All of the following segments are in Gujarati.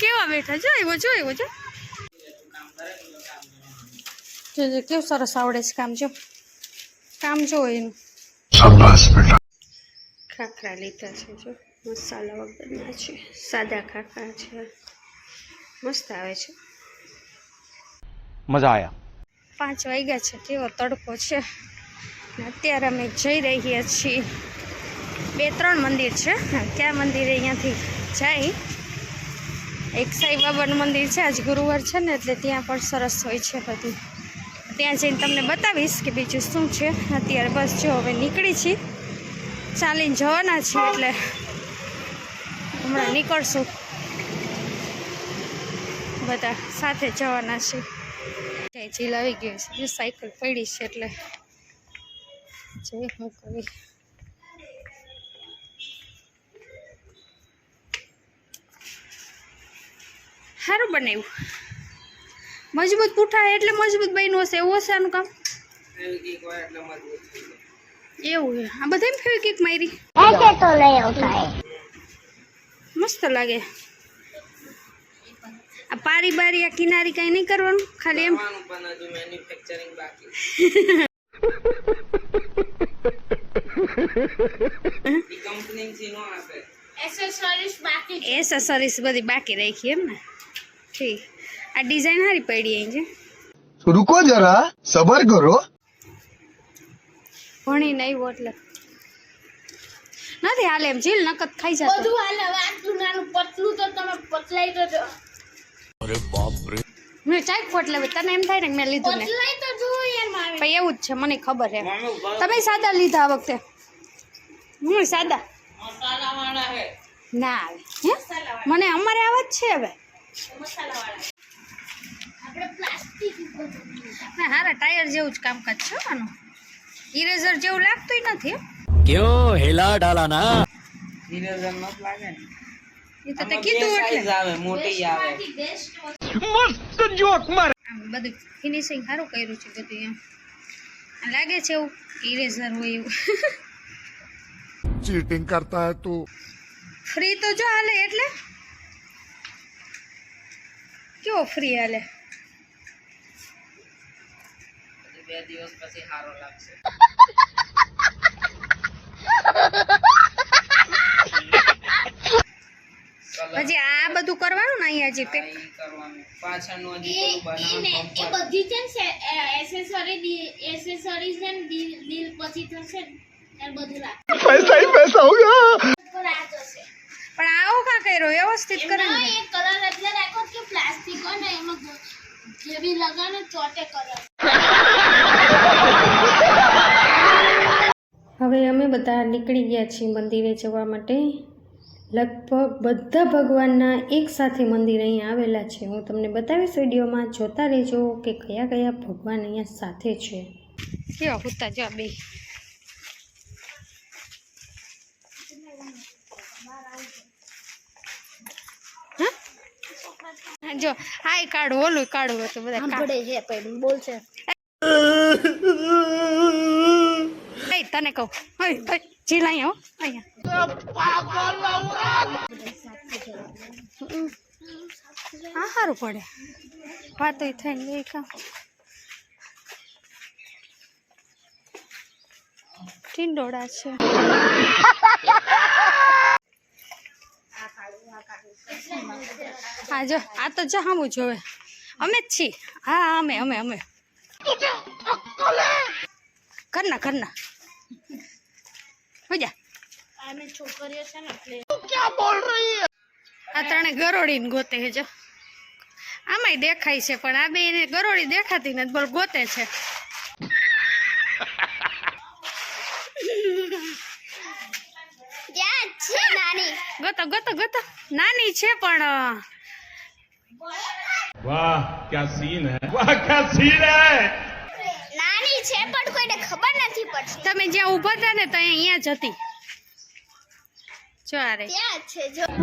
કેવા બેઠા? જો એવો જો. એવો જો કેવું સરસ આવડે છે કામ જો. કામ જો એનું. ખાખરા લીધા છે જો. મસાલા વગરના છે સાદા ખાખરા છે. મસ્ત આવે છે. મજા આવ્યા પાંચ વાગ્યા છે કેવો તડકો છે. અત્યારે અમે જઈ રહ્યા છીએ. બે ત્રણ મંદિર છે. કયા મંદિરે અહીંયાથી જાય? એક સાઈ બાબાનું મંદિર છે, આજ ગુરુવાર છે ને, એટલે ત્યાં પણ સરસ હોય છે બધું. ત્યાં જઈને તમને બતાવીશ કે બીજું શું છે. અત્યારે બસ જો હવે નીકળી છીએ ચાલીને જવાના છીએ એટલે હમણાં નીકળશું. બધા સાથે જવાના છીએ જય જીલ આવી ગયો છે. સાયકલ પડી છે એટલે જય હું કરી સારું બનાવ્યું. મજબૂત પૂઠા એટલે મજબૂત બન્યું હશે એવું હશે આનું કામ? એવું છે. આ બધા ફેવિકિક મારી? મસ્ત લાગે. આ પારી બારી આ કિનારી કઈ નહીં કરવાનું ખાલી એમ. એસેસરીઝ બધી બાકી રાખી એમ ને. જી. આ ડિઝાઇન હારી પડી આઈ છે રૂકો જરા સબર કરો. ભણી નહીં એટલે. નથી હાલે એમ જીલ નકત ખાઈ જતો. બધું હાલે આટલું નાનું પતલું તો તમે પતલાઈ તો અરે બાપ રે મેં ચાઈ ફોટ તને એમ થાય ને મેં લીધું ને. પતલાઈ તો જોઈએ મારે. પણ એવું જ છે મને ખબર છે. તમે સાદા લીધા આ વખતે. હું સાદા. મસાલા વાળા હે. ના આવે. હે? મને અમારે આવા જ છે હવે. ટાયર જેવું જ કામકાજ છે આનું. જેવું લાગતું લાગે બધું ફિનિશિંગ સારું કર્યું છે બધું લાગે છે એવું ઇરેઝર હોય એવું. ચીટિંગ કરતા ફ્રી તો જો હાલે એટલે. કેવો ફ્રી હાલે બે દિવસ પછી સારો લાગશે હજી આ બધું કરવાનું ને અહીંયા જે કંઈક પાછળનું હજી એ બધી છે ને એસેસરી એસેસરીઝ છે ને ડીલ પછી થશે ને બધું રાખ પૈસા હી પૈસા હોગા પણ આવો કા કર્યો વ્યવસ્થિત કરે ને કલર એટલે રાખો પ્લાસ્ટિક ને એમાં જેવી જે લગાવે ચોટે કલર હવે અમે બધા નીકળી ગયા છીએ મંદિરે જવા માટે. લગભગ બધા ભગવાનના એક સાથે મંદિર અહીંયા આવેલા છે. હું તમને બતાવીશ વિડીયોમાં. જોતા રહેજો કે કયા કયા ભગવાન અહીંયા સાથે છે. કેવા કૂતા જો બે. જો હાય કાઢો ઓલું કાઢવું હતું બધા કાઢે. છે પણ બોલ છે. એ તને કહું. ઓય જીલ અહીંયા હો. અહીંયા હા સારું પડે. વાતો થઈ ગઈ કામ. ટીંડોળા છે. હા જો આ તો જહાવું જોવે. અમે જ છીએ. હા અમે અમે અમે. કરના કરના હોજા અમે છોકરીઓ ને આ ત્રણે ગોતે છે જો. આમાંય દેખાય છે પણ આ બે એને ગરોડી દેખાતી નથી બોલ ગોતે છે. યાદ છે નાની. ગોતો ગોતો ગોતો. નાની છે પણ વાહ ક્યાં સીન હે? વાહ ક્યાં સીન હે? નાની છે પણ કોઈને ખબર નથી પડતી. તમે જ્યાં ઊભા હતા ને ત્યાં અહીંયા જતી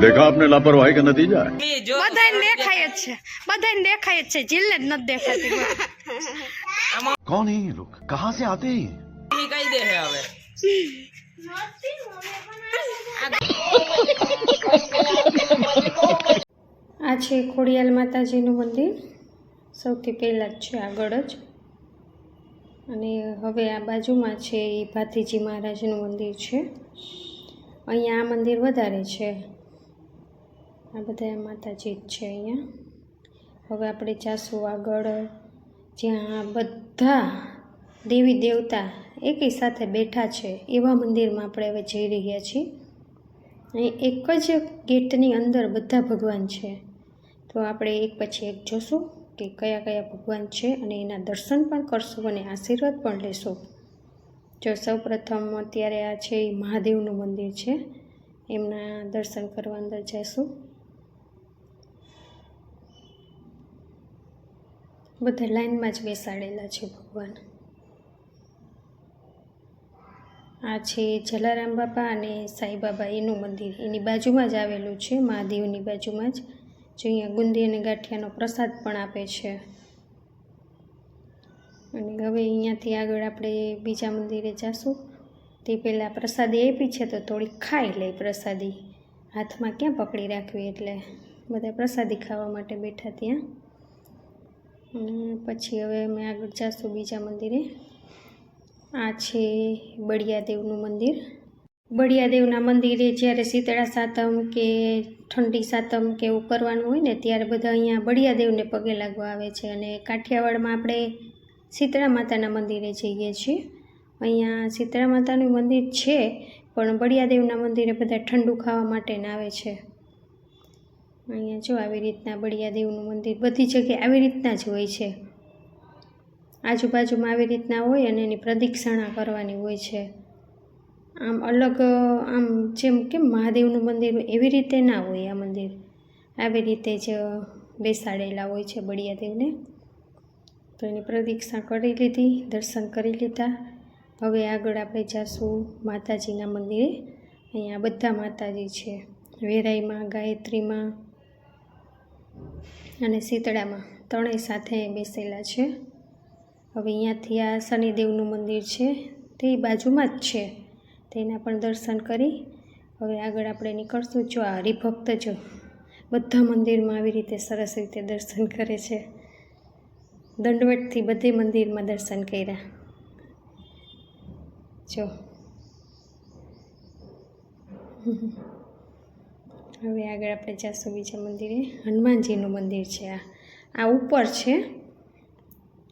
દેખા આપને લાપરવાહી દેખાય જ છે. બધાને દેખાય જ છે. જીલને જ નથી દેખાતી. આ છે ખોડિયાલ માતાજીનું મંદિર. સૌથી પહેલાં જ છે આગળ જ. અને હવે આ બાજુમાં છે એ ભાતીજી મહારાજનું મંદિર છે. અહીંયા આ મંદિર વધારે છે. આ બધા માતાજી જ છે અહીંયા. હવે આપણે જાશું આગળ. જ્યાં બધા દેવી દેવતા એકી સાથે બેઠા છે એવા મંદિરમાં આપણે હવે જઈ રહ્યા છીએ. અહીં એક જ ગેટની અંદર બધા ભગવાન છે. તો આપણે એક પછી એક જોશું કે કયા કયા ભગવાન છે અને એના દર્શન પણ કરશું અને આશીર્વાદ પણ લેશું. જો સૌપ્રથમ અત્યારે આ છે એ મહાદેવનું મંદિર છે. એમના દર્શન કરવા અંદર જઈશું. બધા લાઈનમાં જ બેસાડેલા છે ભગવાન. આ છે જલારામ બાપા અને સાંઈબાબા એનું મંદિર. એની બાજુમાં જ આવેલું છે, મહાદેવની બાજુમાં જ. જો અહીંયા ગુંદી અને ગાંઠિયાનો પ્રસાદ પણ આપે છે. અને હવે અહીંયાથી આગળ આપણે બીજા મંદિરે જઈશું તે પહેલાં પ્રસાદી આપી છે તો થોડીક ખાઈ લઈ પ્રસાદી. હાથમાં ક્યાં પકડી રાખવી એટલે? બધા પ્રસાદી ખાવા માટે બેઠા ત્યાં. પછી હવે અમે આગળ જઈશું બીજા મંદિરે. આ છે બળિયાદેવનું મંદિર. બળિયાદેવના મંદિરે જ્યારે શીતળા સાતમ કે ઠંડી સાતમ કે એવું કરવાનું હોય ને, ત્યારે બધા અહીંયા બળિયાદેવને પગે લાગવા આવે છે. અને કાઠિયાવાડમાં આપણે શીતળા માતાના મંદિરે જઈએ છીએ. અહીંયા શીતળા માતાનું મંદિર છે, પણ બળિયાદેવના મંદિરે બધા ઠંડુ ખાવા માટેને આવે છે. અહીંયા જો આવી રીતના બળિયાદેવનું મંદિર બધી જગ્યાએ આવી રીતના જ હોય છે. આજુબાજુમાં આવી રીતના હોય અને એની પ્રદક્ષિણા કરવાની હોય છે. આમ અલગ, આમ જેમ કે મહાદેવનું મંદિર એવી રીતે ના હોય આ મંદિર. આવી રીતે જ બેસાડેલા હોય છે બળિયાદેવને. તો એની પ્રદીક્ષા કરી લીધી, દર્શન કરી લીધા. હવે આગળ આપણે જાશું માતાજીના મંદિરે. અહીંયા બધા માતાજી છે. વેરાઈમાં, ગાયત્રીમાં અને શીતળામાં ત્રણેય સાથે બેસેલા છે. હવે અહીંયાથી આ શનિદેવનું મંદિર છે. તે બાજુમાં જ છે. તેના પણ દર્શન કરી. હવે આગળ આપણે નીકળશું. જો આ હરિભક્ત જો બધા મંદિરમાં આવી રીતે સરસ રીતે દર્શન કરે છે. દંડવટથી બધે મંદિરમાં દર્શન કર્યા. જો. હવે આગળ આપણે જઈશું બીજા મંદિરે. હનુમાનજીનું મંદિર છે આ. આ ઉપર છે.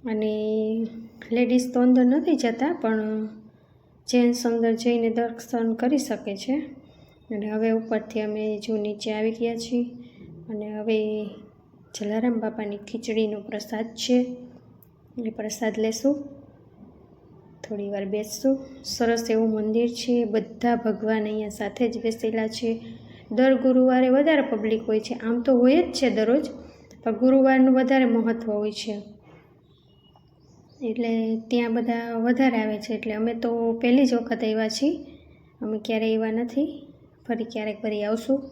અને લેડીઝ તો અંદર નથી જતા, પણ જેન્ટ્સ અંદર જઈને દર્શન કરી શકે છે. અને હવે ઉપરથી અમે જો નીચે આવી ગયા છીએ અને હવે જલારામ બાપાની ખીચડીનો પ્રસાદ છે. એ પ્રસાદ લેશું. થોડી વાર બેસશું. સરસ એવું મંદિર છે. બધા ભગવાન અહીંયા સાથે જ બેસેલા છે. દર ગુરુવારે વધારે પબ્લિક હોય છે. આમ તો હોય જ છે દરરોજ. પણ ગુરુવારનું વધારે મહત્ત્વ હોય છે. એટલે ત્યાં બધા વધારે આવે છે. એટલે અમે તો પહેલી જ વખત આવ્યા છીએ. અમે ક્યારેય આવ્યા નથી. ફરી ક્યારેક ફરી આવશું.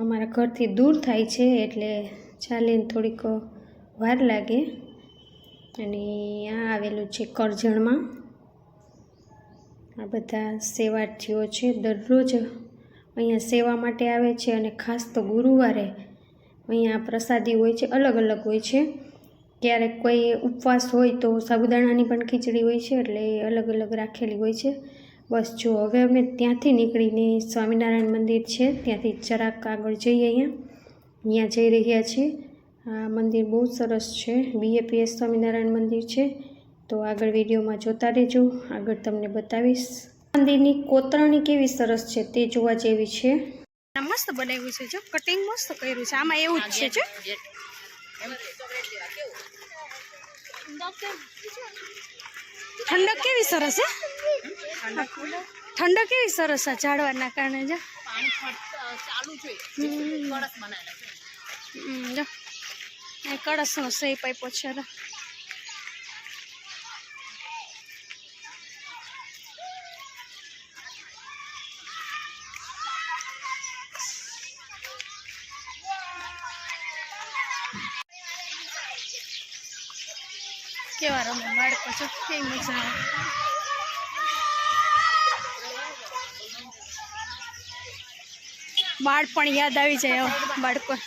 અમારા ઘરથી દૂર થાય છે એટલે ચાલીને થોડીક વાર લાગે. અને આ આવેલું છે કરજણમાં. આ બધા સેવાર્થીઓ છે. દરરોજ અહીંયા સેવા માટે આવે છે અને ખાસ તો ગુરુવારે અહીંયા પ્રસાદી હોય છે. અલગ અલગ હોય છે. ક્યારેક કોઈ ઉપવાસ હોય તો સાબુદાણાની પણ ખીચડી હોય છે, એટલે એ અલગ અલગ રાખેલી હોય છે. બસ જો, હવે અમે ત્યાંથી નીકળીને સ્વામિનારાયણ મંદિર છે, ત્યાંથી જરાક આગળ જઈએ અહીંયા. અહીંયા જઈ રહ્યા છીએ. આ મંદિર બહુ સરસ છે, બીએપીએસ સ્વામિનારાયણ મંદિર છે. તો આગળ વિડીયોમાં જોતા રહેજો, આગળ તમને બતાવીશ. મંદિરની કોતરણી કેવી સરસ છે તે જોવા જેવી છે. મસ્ત બનાવ્યું છે જો, કટિંગ મસ્ત કર્યું છે, આમાં એવું જ છે જો. ઠંડક કેવી સરસ હે? ઠંડક કેવી સરસ આ ઝાડવાના કારણે, જો. જો. કળશનો સહી પાઇપો છે છો કેવી મજા આવે. બાળપણ યાદ આવી જાય બાળપણ.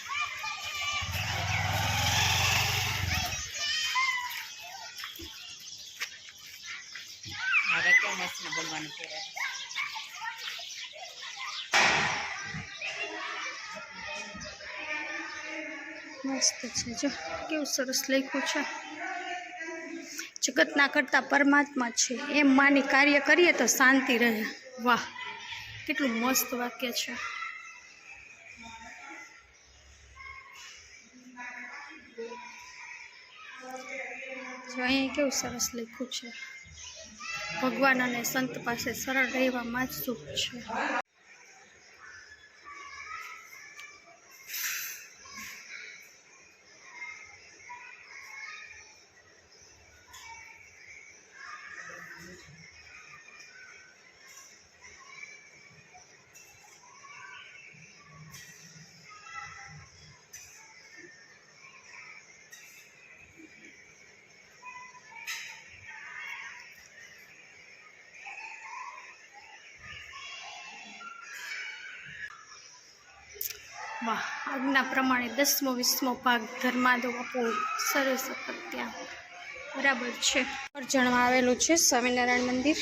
મસ્ત છે જો કેવું સરસ લખ્યું છે. જગતના કરતા પરમાત્મા છે. એમ માની કાર્ય કરીએ તો શાંતિ રહે. વાહ, કેટલું મસ્ત વાક્ય છે. જો અહીંયા કેવું સરસ લખ્યું છે. ભગવાન અને સંત પાસે સરળ રહેવામાં જ સુખ છે. વાહ આજ્ઞા પ્રમાણે દસમો, વીસમો ભાગ ધર્માદો આપો. સરસ ત્યાં. બરાબર છે. અરજણમાં આવેલું છે સ્વામિનારાયણ મંદિર.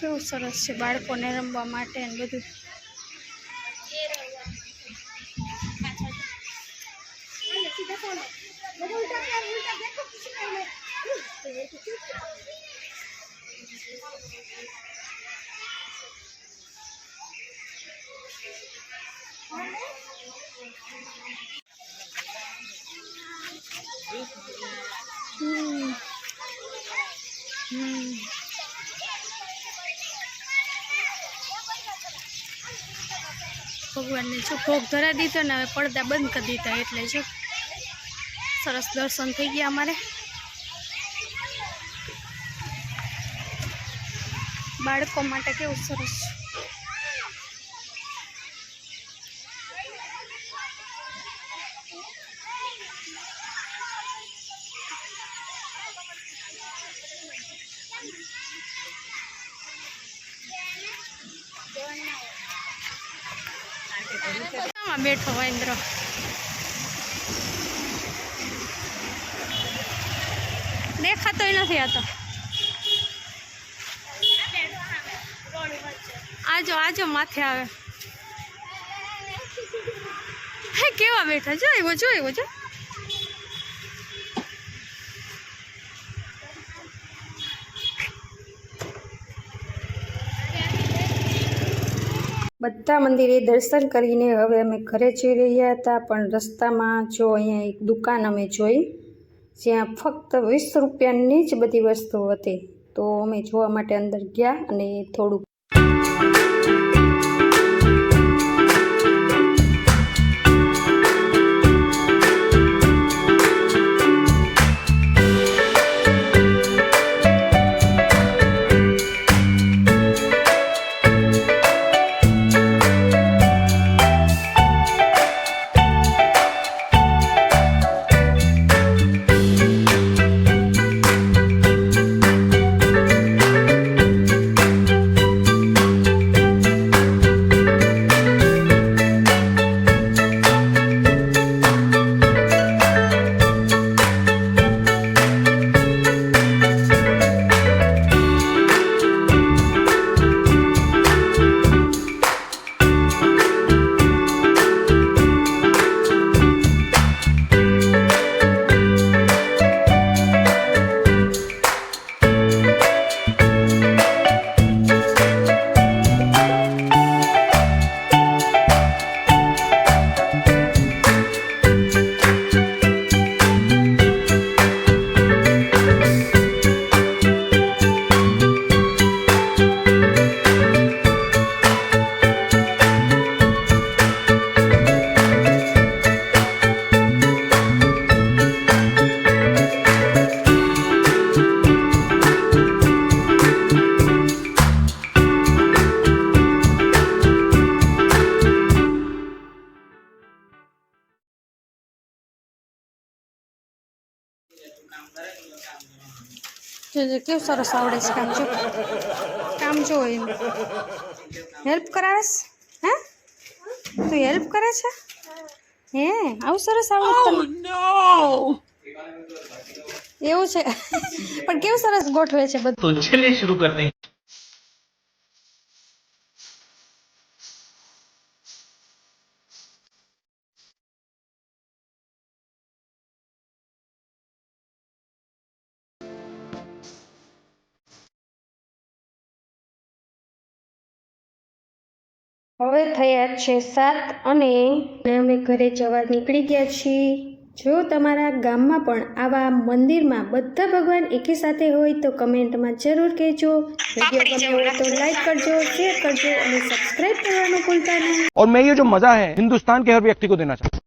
કેવું સરસ છે બાળકોને રમવા માટે અને બધું. Thank હમ. ભગવાનને જો ભોગ ધરા દીધો ને હવે પડદા બંધ કરી દીધા એટલે જો સરસ દર્શન થઈ ગયા અમારે. બાળકો માટે કેવું સરસ. બેઠો હોય ઇન્દ્ર દેખાતોય નથી આતો આજો આજો માથે આવે. કેવા બેઠા? જો એવો જો એવો બધા મંદિરે દર્શન કરીને હવે અમે ઘરે જઈ રહ્યા હતા, પણ રસ્તામાં જો અહીંયા એક દુકાન અમે જોઈ, જ્યાં ફક્ત વીસ રૂપિયાની જ બધી વસ્તુઓ હતી. તો અમે જોવા માટે અંદર ગયા અને થોડુંક કેવું સરસ આવડે છે કામ જો. કામ જો એમ. હેલ્પ કરાવેશ હે? તું હેલ્પ કરે છે? હે? આવું સરસ આવડે તને oh, એવું છે. પણ કેવું સરસ ગોઠવે છે બધું? ચલે શરૂ કરતે હવે થયા છે સાત અને અમે ઘરે જવા નીકળી ગયા છીએ જો તમારા ગામમાં પણ આવા મંદિરમાં બધા ભગવાન એકી સાથે હોય તો કમેન્ટમાં જરૂર કહેજો વિડીયો ગમ્યો હોય તો લાઈક કરજો શેર કરજો અને સબસ્ક્રાઈબ કરવાનું ભૂલતા નહીં और मैं ये जो मजा है हिंदुस्तान के हर व्यक्ति को देना चाहता हूँ